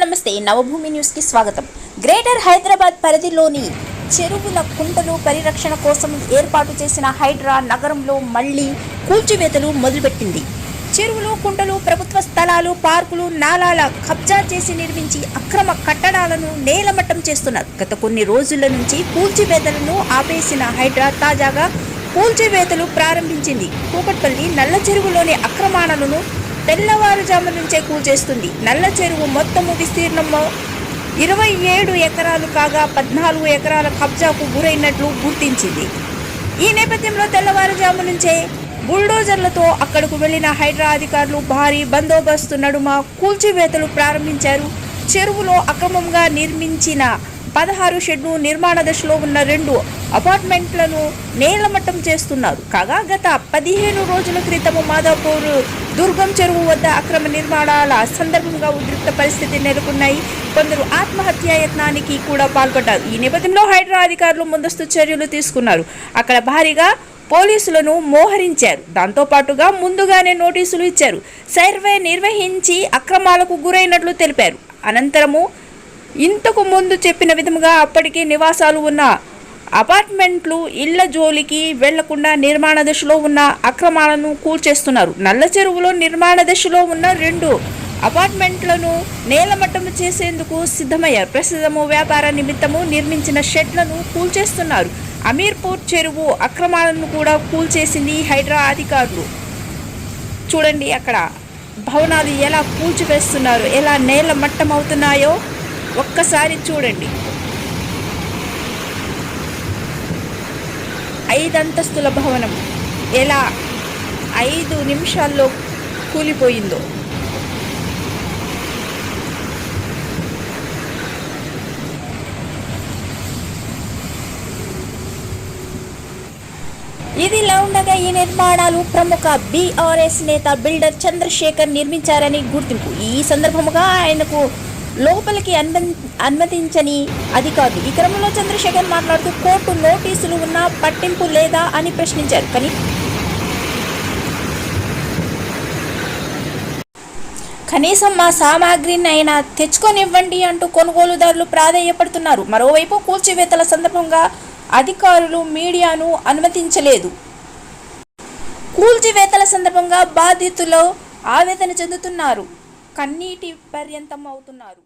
నమస్తే నవభూమి న్యూస్కి స్వాగతం. గ్రేటర్ హైదరాబాద్ పరిధిలోని చెరువుల కుంటలు పరిరక్షణ కోసం ఏర్పాటు చేసిన హైడ్రా నగరంలో మళ్ళీ కూల్చివేతలు మొదలుపెట్టింది. చెరువులు కుంటలు ప్రభుత్వ స్థలాలు పార్కులు నాలాల కబ్జా చేసి నిర్మించి అక్రమ కట్టడాలను నేలమట్టం చేస్తున్నారు. గత కొన్ని రోజుల నుంచి కూల్చివేతలను ఆపేసిన హైడ్రా తాజాగా కూల్చివేతలు ప్రారంభించింది. కూకట్పల్లి నల్ల చెరువులోని అక్రమాలను తెల్లవారుజాము నుంచే కూల్చేస్తుంది నల్ల చెరువు మొత్తము విస్తీర్ణము ఇరవై ఏడు ఎకరాలు కాగా పద్నాలుగు ఎకరాల కబ్జాకు గురైనట్లు గుర్తించింది. ఈ నేపథ్యంలో తెల్లవారుజాము నుంచే బుల్డోజర్లతో అక్కడకు వెళ్ళిన హైడ్రా అధికారులు భారీ బందోబస్తు నడుమ కూల్చివేతలు ప్రారంభించారు. చెరువులో అక్రమంగా నిర్మించిన పదహారు షెడ్ను నిర్మాణ దశలో ఉన్న రెండు అపార్ట్మెంట్లను నేలమట్టం చేస్తున్నారు. కాగా గత పదిహేను రోజుల క్రితము మాదాపూర్ దుర్గం చెరువు వద్ద అక్రమ నిర్మాణాల సందర్భంగా ఉద్రిక్త పరిస్థితి నెలకొన్నాయి. కొందరు ఆత్మహత్యా యత్నానికి కూడా పాల్పడ్డారు. ఈ నేపథ్యంలో హైడ్రా అధికారులు ముందస్తు చర్యలు తీసుకున్నారు. అక్కడ భారీగా పోలీసులను మోహరించారు. దాంతో పాటుగా ముందుగానే నోటీసులు ఇచ్చారు. సర్వే నిర్వహించి అక్రమాలకు గురైనట్లు తెలిపారు. అనంతరము ఇంతకు ముందు చెప్పిన విధముగా అప్పటికే నివాసాలు ఉన్న అపార్ట్మెంట్లు ఇళ్ళ జోలికి వెళ్ళకుండా నిర్మాణ దశలో ఉన్న అక్రమాలను కూల్చేస్తున్నారు. నల్ల చెరువులో నిర్మాణ దశలో ఉన్న రెండు అపార్ట్మెంట్లను నేలమట్టం చేసేందుకు సిద్ధమయ్యారు. ప్రస్తుతము వ్యాపార నిమిత్తము నిర్మించిన షెడ్లను కూల్చేస్తున్నారు. అమీర్పూర్ చెరువు అక్రమాలను కూడా కూల్చేసింది హైడ్రా అధికారులు. చూడండి అక్కడ భవనాలు ఎలా కూల్చివేస్తున్నారు ఎలా నేల మట్టం అవుతున్నాయో ఒక్కసారి చూడండి. ఐదంతస్తుల భవనం ఎలా ఐదు నిమిషాల్లో కూలిపోయిందో. ఇదిలా ఉండగా ఈ నిర్మాణాలు ప్రముఖ బీఆర్ఎస్ నేత బిల్డర్ చంద్రశేఖర్ నిర్మించారని గుర్తింపు. ఈ సందర్భముగా ఆయనకు లోపలికి అనుమతించని అనుమతించని కాదు. ఈ క్రమంలో చంద్రశేఖర్ మాట్లాడుతూ కోర్టు నోటీసులు ఉన్నా పట్టింపు లేదా అని ప్రశ్నించారు. కానీ కనీసం మా సామాగ్రిని అయినా తెచ్చుకొనివ్వండి అంటూ కొనుగోలుదారులు ప్రాధాయపడుతున్నారు. మరోవైపు కూల్చివేతల సందర్భంగా అధికారులు మీడియాను అనుమతించలేదు. కూల్చివేతల సందర్భంగా బాధితులు ఆవేదన చెందుతున్నారు. కన్నీటి పర్యంతం అవుతున్నారు